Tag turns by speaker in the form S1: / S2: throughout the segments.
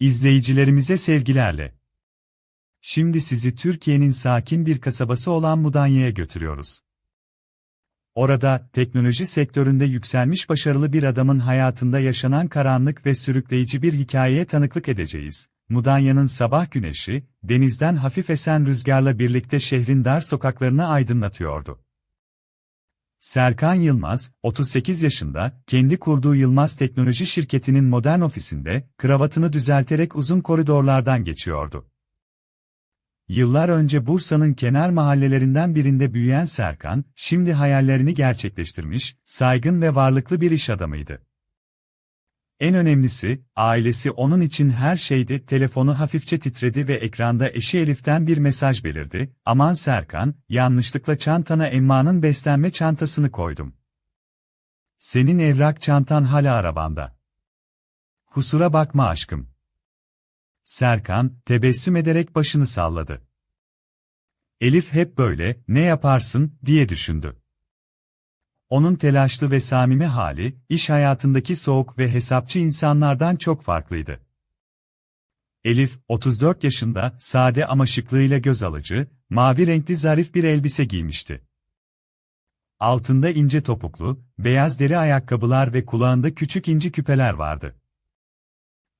S1: İzleyicilerimize sevgilerle. Şimdi sizi Türkiye'nin sakin bir kasabası olan Mudanya'ya götürüyoruz. Orada, teknoloji sektöründe yükselmiş başarılı bir adamın hayatında yaşanan karanlık ve sürükleyici bir hikayeye tanıklık edeceğiz. Mudanya'nın sabah güneşi, denizden hafif esen rüzgarla birlikte şehrin dar sokaklarını aydınlatıyordu. Serkan Yılmaz, 38 yaşında, kendi kurduğu Yılmaz Teknoloji şirketinin modern ofisinde, kravatını düzelterek uzun koridorlardan geçiyordu. Yıllar önce Bursa'nın kenar mahallelerinden birinde büyüyen Serkan, şimdi hayallerini gerçekleştirmiş, saygın ve varlıklı bir iş adamıydı. En önemlisi, ailesi onun için her şeydi, telefonu hafifçe titredi ve ekranda eşi Elif'ten bir mesaj belirdi, aman Serkan, yanlışlıkla çantana Emma'nın beslenme çantasını koydum. Senin evrak çantan hala arabanda. Kusura bakma aşkım. Serkan, tebessüm ederek başını salladı. Elif hep böyle, ne yaparsın, diye düşündü. Onun telaşlı ve samimi hali, iş hayatındaki soğuk ve hesapçı insanlardan çok farklıydı. Elif, 34 yaşında, sade ama şıklığıyla göz alıcı, mavi renkli zarif bir elbise giymişti. Altında ince topuklu, beyaz deri ayakkabılar ve kulağında küçük inci küpeler vardı.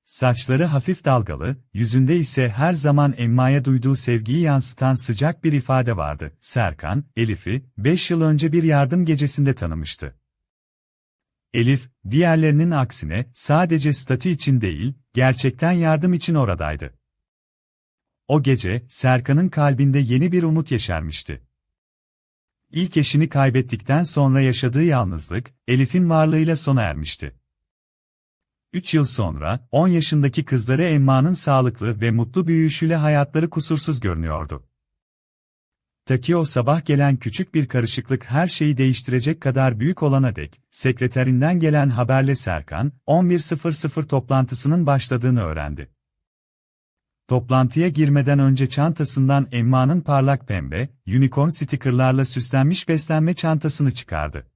S1: Saçları hafif dalgalı, yüzünde ise her zaman Emma'ya duyduğu sevgiyi yansıtan sıcak bir ifade vardı. Serkan, Elif'i, 5 yıl önce bir yardım gecesinde tanımıştı. Elif, diğerlerinin aksine, sadece statü için değil, gerçekten yardım için oradaydı. O gece, Serkan'ın kalbinde yeni bir umut yeşermişti. İlk eşini kaybettikten sonra yaşadığı yalnızlık, Elif'in varlığıyla sona ermişti. 3 yıl sonra, 10 yaşındaki kızları Emma'nın sağlıklı ve mutlu büyüyüşüyle hayatları kusursuz görünüyordu. Taki o sabah gelen küçük bir karışıklık her şeyi değiştirecek kadar büyük olana dek, sekreterinden gelen haberle Serkan, 11.00 toplantısının başladığını öğrendi. Toplantıya girmeden önce çantasından Emma'nın parlak pembe, unicorn stikerlarla süslenmiş beslenme çantasını çıkardı.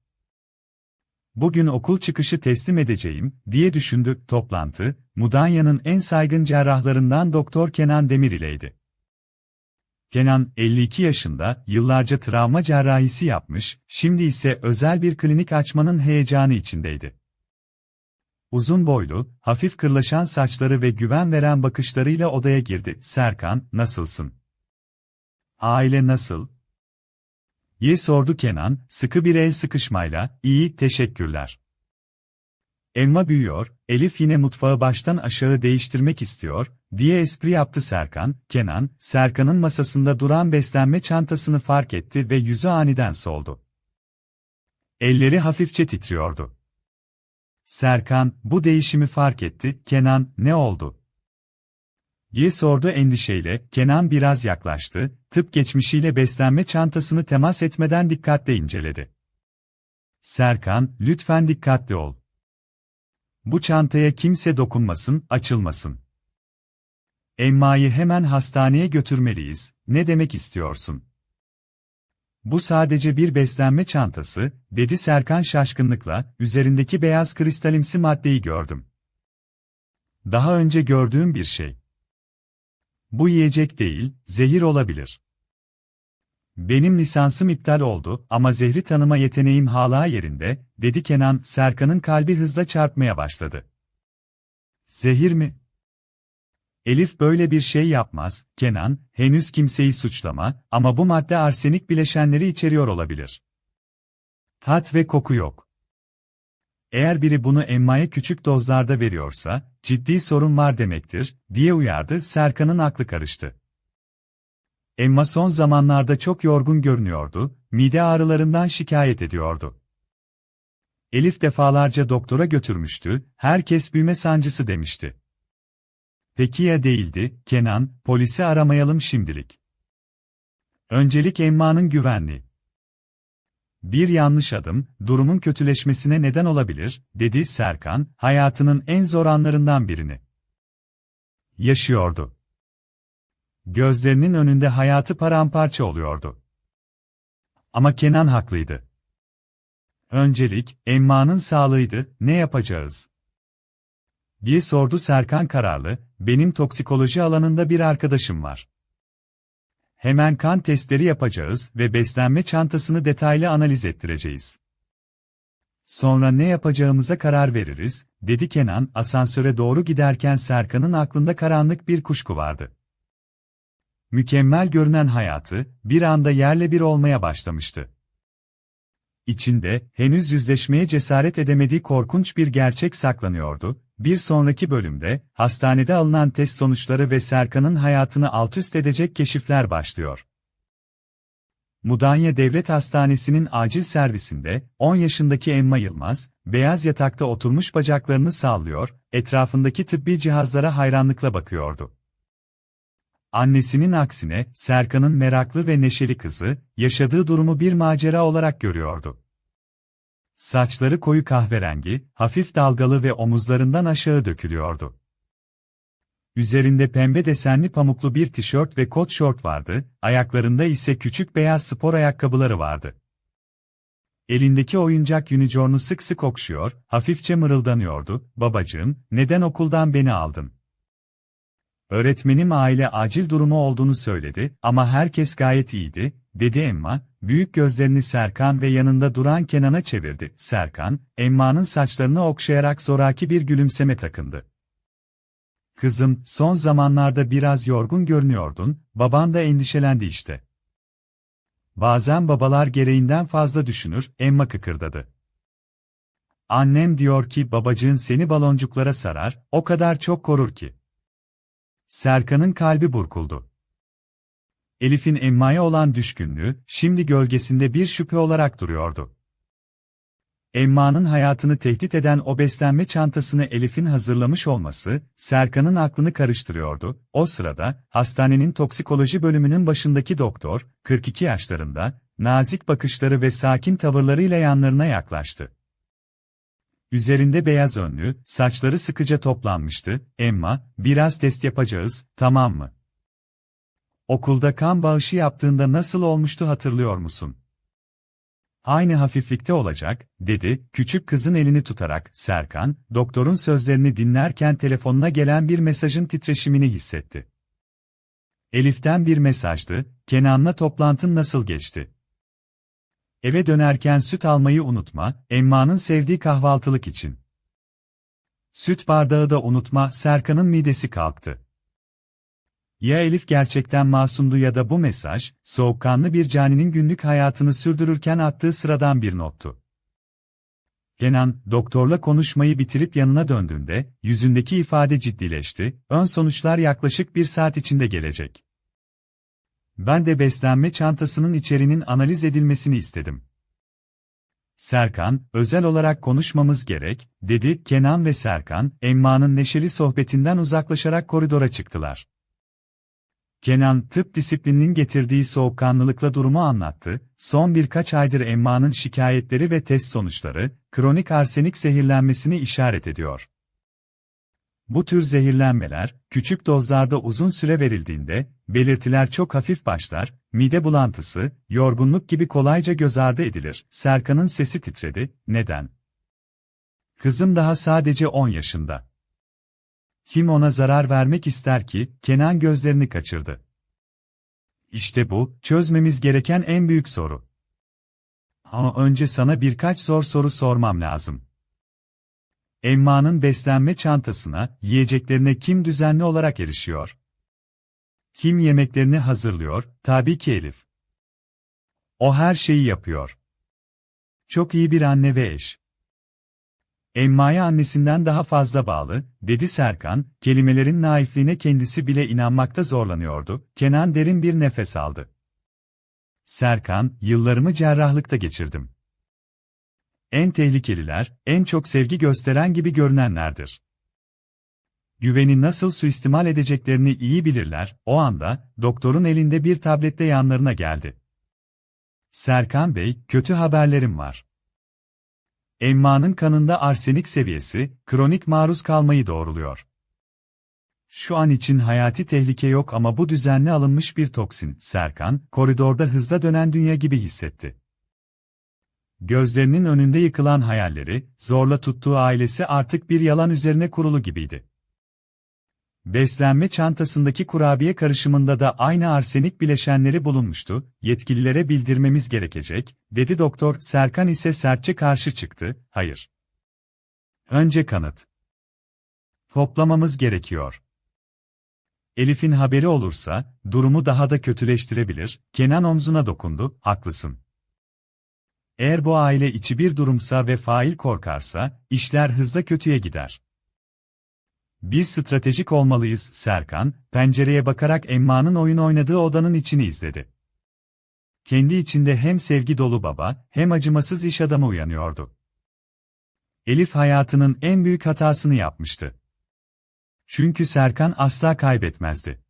S1: Bugün okul çıkışı teslim edeceğim, diye düşündü. Toplantı, Mudanya'nın en saygın cerrahlarından Doktor Kenan Demir ileydi. Kenan, 52 yaşında, yıllarca travma cerrahisi yapmış, şimdi ise özel bir klinik açmanın heyecanı içindeydi. Uzun boylu, hafif kırlaşan saçları ve güven veren bakışlarıyla odaya girdi. Serkan, nasılsın? Aile nasıl? Ye sordu Kenan, sıkı bir el sıkışmayla, iyi, teşekkürler. Elma büyüyor, Elif yine mutfağı baştan aşağı değiştirmek istiyor, diye espri yaptı Serkan, Kenan, Serkan'ın masasında duran beslenme çantasını fark etti ve yüzü aniden soldu. Elleri hafifçe titriyordu. Serkan, bu değişimi fark etti, Kenan, ne oldu? Diye sordu endişeyle, Kenan biraz yaklaştı, tıp geçmişiyle beslenme çantasını temas etmeden dikkatle inceledi. Serkan, lütfen dikkatli ol. Bu çantaya kimse dokunmasın, açılmasın. Emma'yı hemen hastaneye götürmeliyiz, ne demek istiyorsun? Bu sadece bir beslenme çantası, dedi Serkan şaşkınlıkla, üzerindeki beyaz kristalimsi maddeyi gördüm. Daha önce gördüğüm bir şey. Bu yiyecek değil, zehir olabilir. Benim lisansım iptal oldu ama zehri tanıma yeteneğim hala yerinde, dedi Kenan, Serkan'ın kalbi hızla çarpmaya başladı. Zehir mi? Elif böyle bir şey yapmaz, Kenan, henüz kimseyi suçlama ama bu madde arsenik bileşenleri içeriyor olabilir. Tat ve koku yok. Eğer biri bunu Emma'ya küçük dozlarda veriyorsa, ciddi sorun var demektir, diye uyardı, Serkan'ın aklı karıştı. Emma son zamanlarda çok yorgun görünüyordu, mide ağrılarından şikayet ediyordu. Elif defalarca doktora götürmüştü, herkes büyüme sancısı demişti. Peki ya değildi, Kenan, polisi aramayalım şimdilik. Öncelik Emma'nın güvenliği. Bir yanlış adım, durumun kötüleşmesine neden olabilir, dedi Serkan, hayatının en zor anlarından birini. Yaşıyordu. Gözlerinin önünde hayatı paramparça oluyordu. Ama Kenan haklıydı. Öncelik, Emma'nın sağlığıydı, ne yapacağız? diye sordu Serkan kararlı, benim toksikoloji alanında bir arkadaşım var. Hemen kan testleri yapacağız ve beslenme çantasını detaylı analiz ettireceğiz. Sonra ne yapacağımıza karar veririz, dedi Kenan, asansöre doğru giderken Serkan'ın aklında karanlık bir kuşku vardı. Mükemmel görünen hayatı, bir anda yerle bir olmaya başlamıştı. İçinde, henüz yüzleşmeye cesaret edemediği korkunç bir gerçek saklanıyordu. Bir sonraki bölümde, hastanede alınan test sonuçları ve Serkan'ın hayatını altüst edecek keşifler başlıyor. Mudanya Devlet Hastanesi'nin acil servisinde, 10 yaşındaki Emma Yılmaz, beyaz yatakta oturmuş bacaklarını sallıyor, etrafındaki tıbbi cihazlara hayranlıkla bakıyordu. Annesinin aksine, Serkan'ın meraklı ve neşeli kızı, yaşadığı durumu bir macera olarak görüyordu. Saçları koyu kahverengi, hafif dalgalı ve omuzlarından aşağı dökülüyordu. Üzerinde pembe desenli pamuklu bir tişört ve kot şort vardı, ayaklarında ise küçük beyaz spor ayakkabıları vardı. Elindeki oyuncak unicornu sık sık okşuyor, hafifçe mırıldanıyordu, babacığım, neden okuldan beni aldın? Öğretmenim aile acil durumu olduğunu söyledi ama herkes gayet iyiydi, dedi Emma, büyük gözlerini Serkan ve yanında duran Kenan'a çevirdi. Serkan, Emma'nın saçlarını okşayarak zoraki bir gülümseme takındı. Kızım, son zamanlarda biraz yorgun görünüyordun, baban da endişelendi işte. Bazen babalar gereğinden fazla düşünür, Emma kıkırdadı. Annem diyor ki babacığın seni baloncuklara sarar, o kadar çok korur ki. Serkan'ın kalbi burkuldu. Elif'in Emma'ya olan düşkünlüğü, şimdi gölgesinde bir şüphe olarak duruyordu. Emma'nın hayatını tehdit eden o beslenme çantasını Elif'in hazırlamış olması, Serkan'ın aklını karıştırıyordu. O sırada, hastanenin toksikoloji bölümünün başındaki doktor, 42 yaşlarında, nazik bakışları ve sakin tavırlarıyla yanlarına yaklaştı. Üzerinde beyaz önlü, saçları sıkıca toplanmıştı. Emma, biraz test yapacağız, tamam mı? Okulda kan bağışı yaptığında nasıl olmuştu hatırlıyor musun? Aynı hafiflikte olacak, dedi, küçük kızın elini tutarak, Serkan, doktorun sözlerini dinlerken telefonuna gelen bir mesajın titreşimini hissetti. Elif'ten bir mesajdı, Kenan'la toplantın nasıl geçti? Eve dönerken süt almayı unutma, Emma'nın sevdiği kahvaltılık için. Süt bardağı da unutma, Serkan'ın midesi kalktı. Ya Elif gerçekten masumdu ya da bu mesaj, soğukkanlı bir caninin günlük hayatını sürdürürken attığı sıradan bir nottu. Kenan, doktorla konuşmayı bitirip yanına döndüğünde, yüzündeki ifade ciddileşti, ön sonuçlar yaklaşık bir saat içinde gelecek. Ben de beslenme çantasının içeriğinin analiz edilmesini istedim. Serkan, özel olarak konuşmamız gerek, dedi Kenan ve Serkan, Emma'nın neşeli sohbetinden uzaklaşarak koridora çıktılar. Kenan, tıp disiplininin getirdiği soğukkanlılıkla durumu anlattı, son birkaç aydır Emma'nın şikayetleri ve test sonuçları, kronik arsenik zehirlenmesini işaret ediyor. Bu tür zehirlenmeler, küçük dozlarda uzun süre verildiğinde, belirtiler çok hafif başlar, mide bulantısı, yorgunluk gibi kolayca göz ardı edilir. Serkan'ın sesi titredi, neden? Kızım daha sadece 10 yaşında. Kim ona zarar vermek ister ki, Kenan gözlerini kaçırdı. İşte bu, çözmemiz gereken en büyük soru. Ama önce sana birkaç zor soru sormam lazım. Emma'nın beslenme çantasına, yiyeceklerine kim düzenli olarak erişiyor? Kim yemeklerini hazırlıyor? Tabii ki Elif. O her şeyi yapıyor. Çok iyi bir anne ve eş. Emma'ya annesinden daha fazla bağlı, dedi Serkan, kelimelerin naifliğine kendisi bile inanmakta zorlanıyordu, Kenan derin bir nefes aldı. Serkan, yıllarımı cerrahlıkta geçirdim. En tehlikeliler, en çok sevgi gösteren gibi görünenlerdir. Güveni nasıl suistimal edeceklerini iyi bilirler, o anda, doktorun elinde bir tablette yanlarına geldi. Serkan Bey, kötü haberlerim var. Emma'nın kanında arsenik seviyesi, kronik maruz kalmayı doğruluyor. Şu an için hayati tehlike yok ama bu düzenli alınmış bir toksin. Serkan, koridorda hızla dönen dünya gibi hissetti. Gözlerinin önünde yıkılan hayalleri, zorla tuttuğu ailesi artık bir yalan üzerine kurulu gibiydi. Beslenme çantasındaki kurabiye karışımında da aynı arsenik bileşenleri bulunmuştu, yetkililere bildirmemiz gerekecek, dedi doktor, Serkan ise sertçe karşı çıktı, hayır. Önce kanıt. Toplamamız gerekiyor. Elif'in haberi olursa, durumu daha da kötüleştirebilir, Kenan omzuna dokundu, haklısın. Eğer bu aile içi bir durumsa ve fail korkarsa, işler hızla kötüye gider. Biz stratejik olmalıyız, Serkan, pencereye bakarak Emma'nın oyun oynadığı odanın içini izledi. Kendi içinde hem sevgi dolu baba, hem acımasız iş adamı uyanıyordu. Elif hayatının en büyük hatasını yapmıştı. Çünkü Serkan asla kaybetmezdi.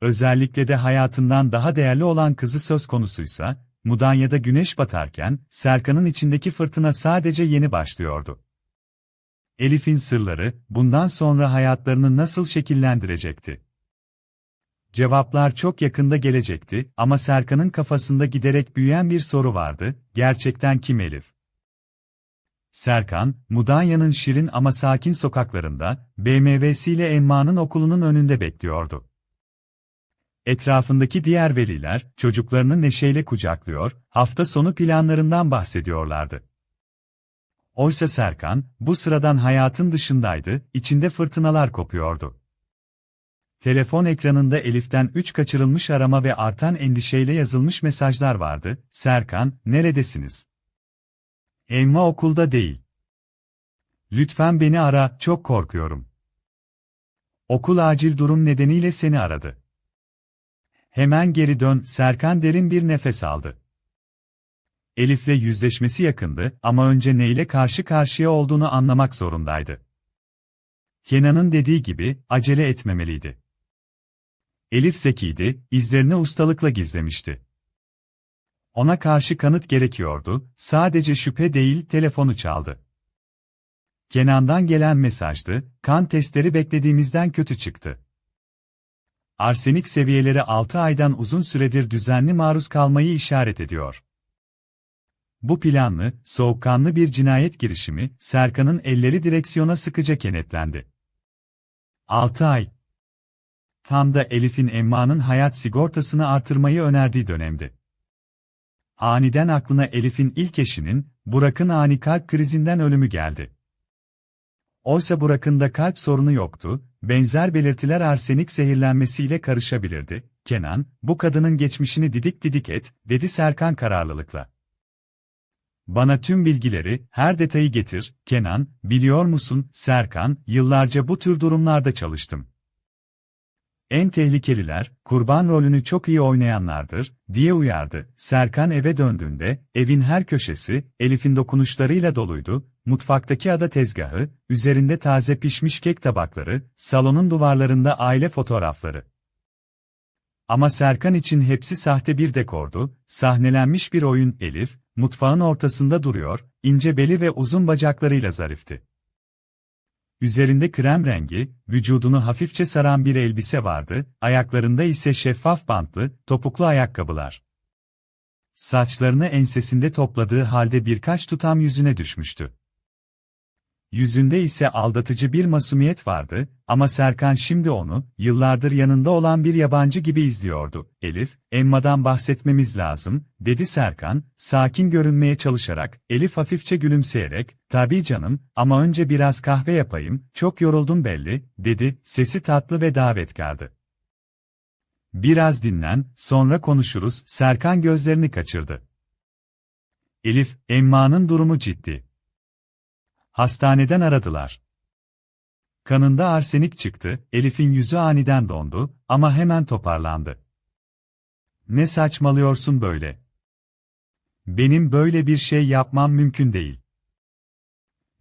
S1: Özellikle de hayatından daha değerli olan kızı söz konusuysa, Mudanya'da güneş batarken, Serkan'ın içindeki fırtına sadece yeni başlıyordu. Elif'in sırları, bundan sonra hayatlarını nasıl şekillendirecekti? Cevaplar çok yakında gelecekti ama Serkan'ın kafasında giderek büyüyen bir soru vardı, gerçekten kim Elif? Serkan, Mudanya'nın şirin ama sakin sokaklarında, BMW'siyle Emma'nın okulunun önünde bekliyordu. Etrafındaki diğer veliler, çocuklarını neşeyle kucaklıyor, hafta sonu planlarından bahsediyorlardı. Oysa Serkan, bu sıradan hayatın dışındaydı, içinde fırtınalar kopuyordu. Telefon ekranında Elif'ten üç kaçırılmış arama ve artan endişeyle yazılmış mesajlar vardı. Serkan, neredesiniz? Emma okulda değil. Lütfen beni ara, çok korkuyorum. Okul acil durum nedeniyle seni aradı. Hemen geri dön, Serkan derin bir nefes aldı. Elif'le yüzleşmesi yakındı ama önce neyle karşı karşıya olduğunu anlamak zorundaydı. Kenan'ın dediği gibi, acele etmemeliydi. Elif zekiydi, izlerini ustalıkla gizlemişti. Ona karşı kanıt gerekiyordu, sadece şüphe değil telefonu çaldı. Kenan'dan gelen mesajdı, kan testleri beklediğimizden kötü çıktı. Arsenik seviyeleri 6 aydan uzun süredir düzenli maruz kalmayı işaret ediyor. Bu planlı, soğukkanlı bir cinayet girişimi, Serkan'ın elleri direksiyona sıkıca kenetlendi. 6 ay. Tam da Elif'in Emma'nın hayat sigortasını artırmayı önerdiği dönemdi. Aniden aklına Elif'in ilk eşinin, Burak'ın ani kalp krizinden ölümü geldi. Oysa Burak'ın da kalp sorunu yoktu, benzer belirtiler arsenik zehirlenmesiyle karışabilirdi. Kenan, bu kadının geçmişini didik didik et, dedi Serkan kararlılıkla. Bana tüm bilgileri, her detayı getir, Kenan, biliyor musun, Serkan, yıllarca bu tür durumlarda çalıştım. En tehlikeliler, kurban rolünü çok iyi oynayanlardır, diye uyardı. Serkan eve döndüğünde, evin her köşesi, Elif'in dokunuşlarıyla doluydu, mutfaktaki ada tezgahı, üzerinde taze pişmiş kek tabakları, salonun duvarlarında aile fotoğrafları. Ama Serkan için hepsi sahte bir dekordu, sahnelenmiş bir oyun, Elif, mutfağın ortasında duruyor, ince beli ve uzun bacaklarıyla zarifti. Üzerinde krem rengi, vücudunu hafifçe saran bir elbise vardı, ayaklarında ise şeffaf bantlı, topuklu ayakkabılar. Saçlarını ensesinde topladığı halde birkaç tutam yüzüne düşmüştü. Yüzünde ise aldatıcı bir masumiyet vardı ama Serkan şimdi onu, yıllardır yanında olan bir yabancı gibi izliyordu. Elif, Emma'dan bahsetmemiz lazım, dedi Serkan, sakin görünmeye çalışarak, Elif hafifçe gülümseyerek, tabii canım, ama önce biraz kahve yapayım, çok yoruldum belli, dedi, sesi tatlı ve davetkardı. Biraz dinlen, sonra konuşuruz, Serkan gözlerini kaçırdı. Elif, Emma'nın durumu ciddi. Hastaneden aradılar. Kanında arsenik çıktı, Elif'in yüzü aniden dondu ama hemen toparlandı. Ne saçmalıyorsun böyle? Benim böyle bir şey yapmam mümkün değil.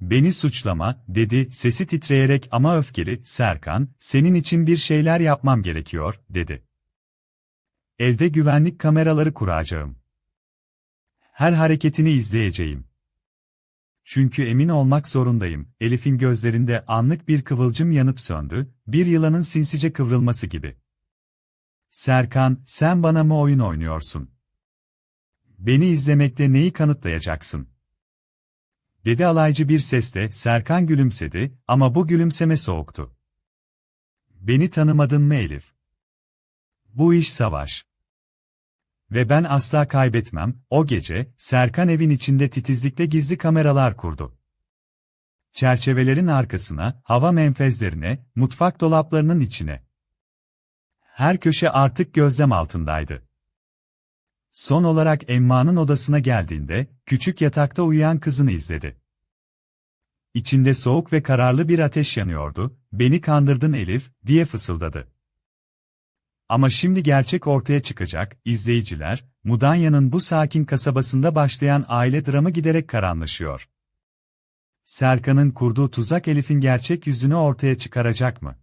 S1: Beni suçlama, dedi, sesi titreyerek ama öfkeli, Serkan, senin için bir şeyler yapmam gerekiyor, dedi. Evde güvenlik kameraları kuracağım. Her hareketini izleyeceğim. Çünkü emin olmak zorundayım, Elif'in gözlerinde anlık bir kıvılcım yanıp söndü, bir yılanın sinsice kıvrılması gibi. Serkan, sen bana mı oyun oynuyorsun? Beni izlemekte neyi kanıtlayacaksın? Dedi alaycı bir sesle, Serkan gülümsedi ama bu gülümseme soğuktu. Beni tanımadın mı Elif? Bu iş savaş. Ve ben asla kaybetmem, o gece, Serkan evin içinde titizlikle gizli kameralar kurdu. Çerçevelerin arkasına, hava menfezlerine, mutfak dolaplarının içine. Her köşe artık gözlem altındaydı. Son olarak Emma'nın odasına geldiğinde, küçük yatakta uyuyan kızını izledi. İçinde soğuk ve kararlı bir ateş yanıyordu, beni kandırdın Elif, diye fısıldadı. Ama şimdi gerçek ortaya çıkacak, izleyiciler, Mudanya'nın bu sakin kasabasında başlayan aile dramı giderek karanlaşıyor. Serkan'ın kurduğu tuzak Elif'in gerçek yüzünü ortaya çıkaracak mı?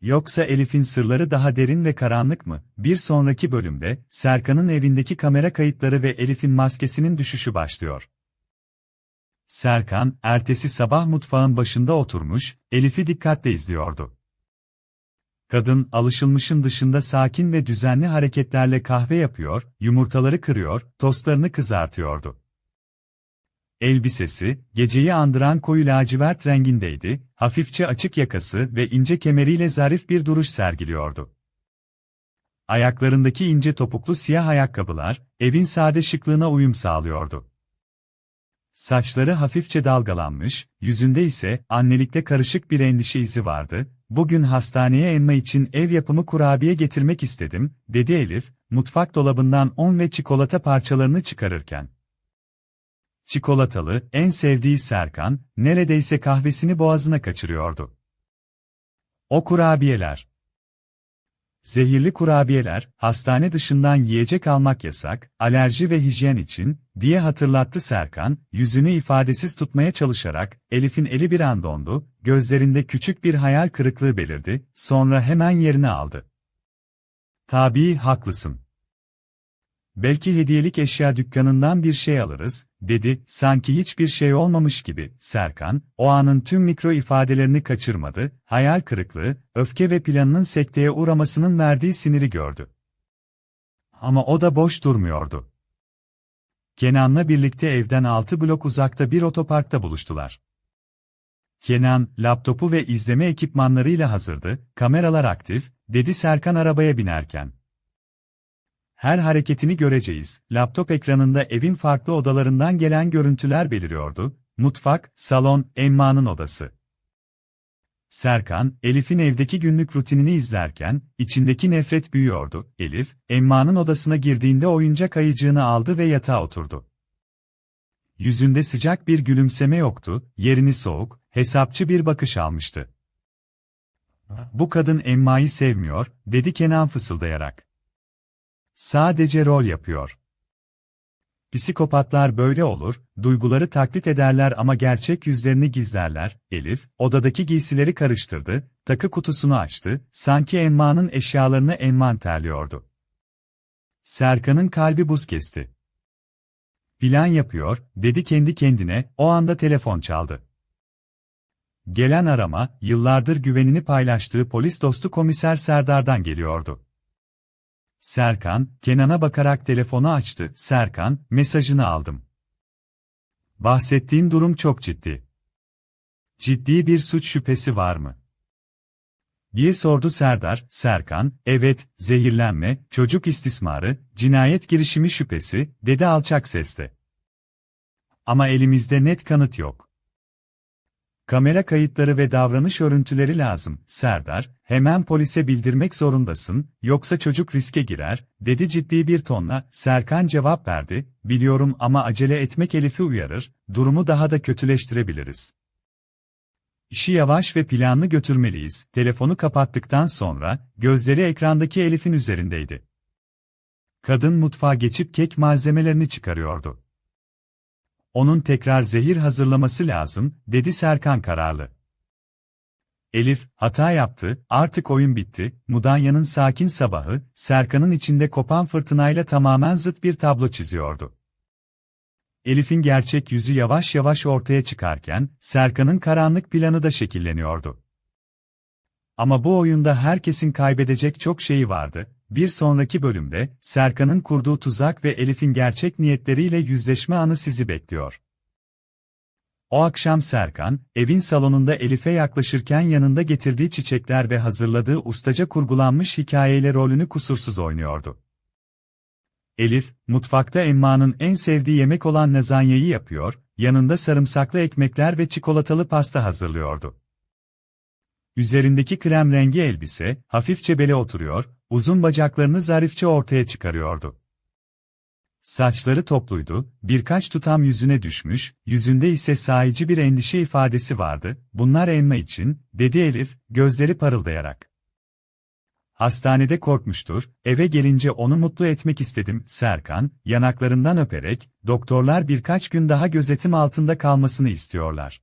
S1: Yoksa Elif'in sırları daha derin ve karanlık mı? Bir sonraki bölümde, Serkan'ın evindeki kamera kayıtları ve Elif'in maskesinin düşüşü başlıyor. Serkan, ertesi sabah mutfağın başında oturmuş, Elif'i dikkatle izliyordu. Kadın, alışılmışın dışında sakin ve düzenli hareketlerle kahve yapıyor, yumurtaları kırıyor, tostlarını kızartıyordu. Elbisesi, geceyi andıran koyu lacivert rengindeydi, hafifçe açık yakası ve ince kemeriyle zarif bir duruş sergiliyordu. Ayaklarındaki ince topuklu siyah ayakkabılar, evin sade şıklığına uyum sağlıyordu. Saçları hafifçe dalgalanmış, yüzünde ise annelikte karışık bir endişe izi vardı. Bugün hastaneye Emma için ev yapımı kurabiye getirmek istedim, dedi Elif, mutfak dolabından un ve çikolata parçalarını çıkarırken. Çikolatalı, en sevdiği Serkan, neredeyse kahvesini boğazına kaçırıyordu. O kurabiyeler. Zehirli kurabiyeler, hastane dışından yiyecek almak yasak, alerji ve hijyen için, diye hatırlattı Serkan, yüzünü ifadesiz tutmaya çalışarak, Elif'in eli bir an dondu, gözlerinde küçük bir hayal kırıklığı belirdi, sonra hemen yerini aldı. Tabii haklısın. Belki hediyelik eşya dükkanından bir şey alırız, dedi, sanki hiçbir şey olmamış gibi. Serkan, o anın tüm mikro ifadelerini kaçırmadı, hayal kırıklığı, öfke ve planının sekteye uğramasının verdiği siniri gördü. Ama o da boş durmuyordu. Kenan'la birlikte evden altı blok uzakta bir otoparkta buluştular. Kenan, laptopu ve izleme ekipmanlarıyla hazırdı, kameralar aktif, dedi Serkan arabaya binerken. Her hareketini göreceğiz. Laptop ekranında evin farklı odalarından gelen görüntüler beliriyordu. Mutfak, salon, Emma'nın odası. Serkan, Elif'in evdeki günlük rutinini izlerken, içindeki nefret büyüyordu. Elif, Emma'nın odasına girdiğinde oyuncak ayıcığını aldı ve yatağa oturdu. Yüzünde sıcak bir gülümseme yoktu, yerini soğuk, hesapçı bir bakış almıştı. Bu kadın Emma'yı sevmiyor, dedi Kenan fısıldayarak. Sadece rol yapıyor. Psikopatlar böyle olur, duyguları taklit ederler ama gerçek yüzlerini gizlerler. Elif, odadaki giysileri karıştırdı, takı kutusunu açtı, sanki Emma'nın eşyalarını envanterliyordu. Serkan'ın kalbi buz kesti. Plan yapıyor, dedi kendi kendine, o anda telefon çaldı. Gelen arama, yıllardır güvenini paylaştığı polis dostu komiser Serdar'dan geliyordu. Serkan, Kenan'a bakarak telefonu açtı. Serkan, mesajını aldım. Bahsettiğin durum çok ciddi. Ciddi bir suç şüphesi var mı? diye sordu Serdar, Serkan, evet, zehirlenme, çocuk istismarı, cinayet girişimi şüphesi, dedi alçak sesle. Ama elimizde net kanıt yok. Kamera kayıtları ve davranış örüntüleri lazım. Serdar, hemen polise bildirmek zorundasın, yoksa çocuk riske girer, dedi ciddi bir tonla. Serkan cevap verdi, biliyorum ama acele etmek Elif'i uyarır, durumu daha da kötüleştirebiliriz. İşi yavaş ve planlı götürmeliyiz. Telefonu kapattıktan sonra, gözleri ekrandaki Elif'in üzerindeydi. Kadın mutfağa geçip kek malzemelerini çıkarıyordu. Onun tekrar zehir hazırlaması lazım, dedi Serkan kararlı. Elif, hata yaptı, artık oyun bitti, Mudanya'nın sakin sabahı, Serkan'ın içinde kopan fırtınayla tamamen zıt bir tablo çiziyordu. Elif'in gerçek yüzü yavaş yavaş ortaya çıkarken, Serkan'ın karanlık planı da şekilleniyordu. Ama bu oyunda herkesin kaybedecek çok şeyi vardı, Bir sonraki bölümde, Serkan'ın kurduğu tuzak ve Elif'in gerçek niyetleriyle yüzleşme anı sizi bekliyor. O akşam Serkan, evin salonunda Elif'e yaklaşırken yanında getirdiği çiçekler ve hazırladığı ustaca kurgulanmış hikayeyle rolünü kusursuz oynuyordu. Elif, mutfakta Emma'nın en sevdiği yemek olan lazanyayı yapıyor, yanında sarımsaklı ekmekler ve çikolatalı pasta hazırlıyordu. Üzerindeki krem rengi elbise, hafifçe bele oturuyor, uzun bacaklarını zarifçe ortaya çıkarıyordu. Saçları topluydu, birkaç tutam yüzüne düşmüş, yüzünde ise sahici bir endişe ifadesi vardı, bunlar Emma için, dedi Elif, gözleri parıldayarak. Hastanede korkmuştur, eve gelince onu mutlu etmek istedim, Serkan, yanaklarından öperek, doktorlar birkaç gün daha gözetim altında kalmasını istiyorlar.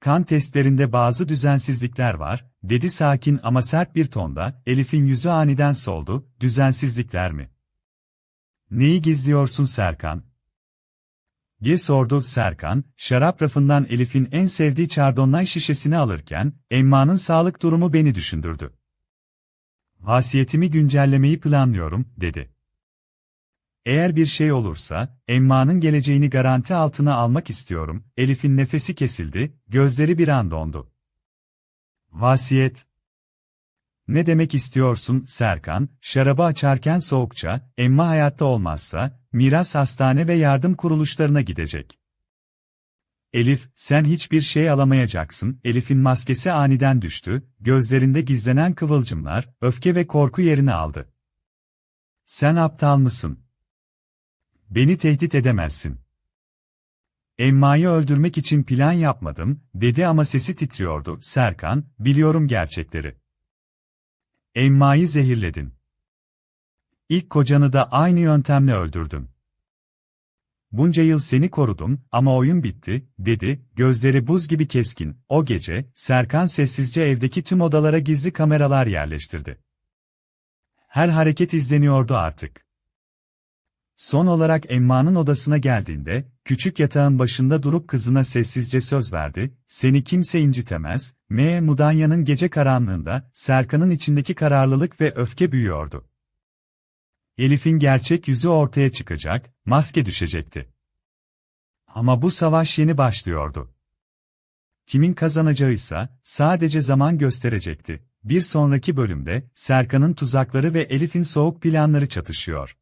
S1: Kan testlerinde bazı düzensizlikler var, dedi sakin ama sert bir tonda, Elif'in yüzü aniden soldu, düzensizlikler mi? Neyi gizliyorsun Serkan? diye sordu Serkan, şarap rafından Elif'in en sevdiği çardonnay şişesini alırken, Emma'nın sağlık durumu beni düşündürdü. Vasiyetimi güncellemeyi planlıyorum, dedi. Eğer bir şey olursa, Emma'nın geleceğini garanti altına almak istiyorum, Elif'in nefesi kesildi, gözleri bir an dondu. Vasiyet. Ne demek istiyorsun, Serkan, şarabı açarken soğukça, Emma hayatta olmazsa, miras hastane ve yardım kuruluşlarına gidecek. Elif, sen hiçbir şey alamayacaksın. Elif'in maskesi aniden düştü, gözlerinde gizlenen kıvılcımlar, öfke ve korku yerini aldı. Sen aptal mısın? Beni tehdit edemezsin. Emma'yı öldürmek için plan yapmadım, dedi ama sesi titriyordu. Serkan, biliyorum gerçekleri. Emma'yı zehirledin. İlk kocanı da aynı yöntemle öldürdün. Bunca yıl seni korudum ama oyun bitti, dedi, gözleri buz gibi keskin. O gece, Serkan sessizce evdeki tüm odalara gizli kameralar yerleştirdi. Her hareket izleniyordu artık. Son olarak Emma'nın odasına geldiğinde, küçük yatağın başında durup kızına sessizce söz verdi, seni kimse incitemez, M. Mudanya'nın gece karanlığında, Serkan'ın içindeki kararlılık ve öfke büyüyordu. Elif'in gerçek yüzü ortaya çıkacak, maske düşecekti. Ama bu savaş yeni başlıyordu. Kimin kazanacağıysa, sadece zaman gösterecekti. Bir sonraki bölümde, Serkan'ın tuzakları ve Elif'in soğuk planları çatışıyor.